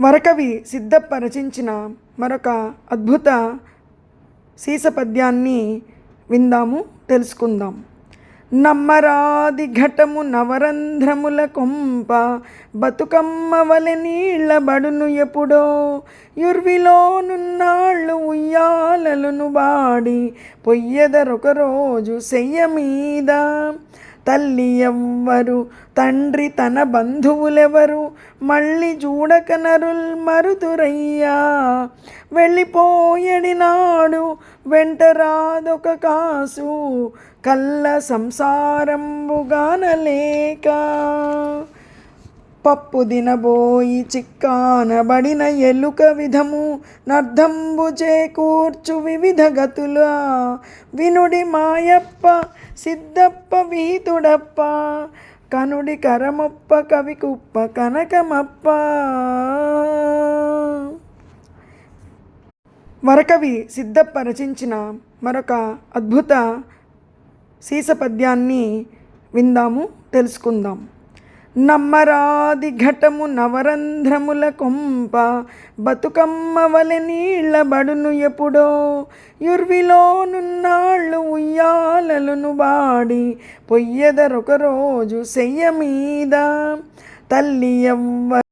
వరకవి సిద్ధప్ప రచించిన మరొక అద్భుత శీసపద్యాన్ని విందాము తెలుసుకుందాం. నమ్మరాది ఘటము నవరంధ్రముల కొంప బతుకమ్మ వలె నీళ్ళబడును ఎప్పుడో. యుర్విలోనున్నాళ్ళు ఉయ్యాలలను బాడి పొయ్యెదరొక రోజు సెయ్య మీద తల్లి ఎవ్వరు తండ్రి తన బంధువులెవరు? మళ్ళీ చూడక నరుల్ మరుదురయ్యా. వెళ్ళిపోయడి నాడు వెంట రాదొక కాసు కళ్ళ సంసారంబుగానలేక. పప్పు దినబోయి చిక్కానబడిన ఎలుక విధము నర్ధంబు చేకూర్చు వివిధ గతుల. వినుడి మాయప్ప సిద్ధప్ప వీతుడప్ప కనుడి కరమొప్ప కవి కుప్ప కనకమప్ప. వరకవి సిద్ధప్ప రచించిన మరొక అద్భుత సీసపద్యాన్ని విందాము తెలుసుకుందాం. నమ్మరాది ఘటము నవరంధ్రముల కొంప బతుకమ్మ వలె నీళ్ళబడును ఎప్పుడో. యుర్విలోనున్నాళ్ళు ఉయ్యాలలను బాడి పొయ్యెదరొక రోజు సెయ్య మీద తల్లి ఎవ్వ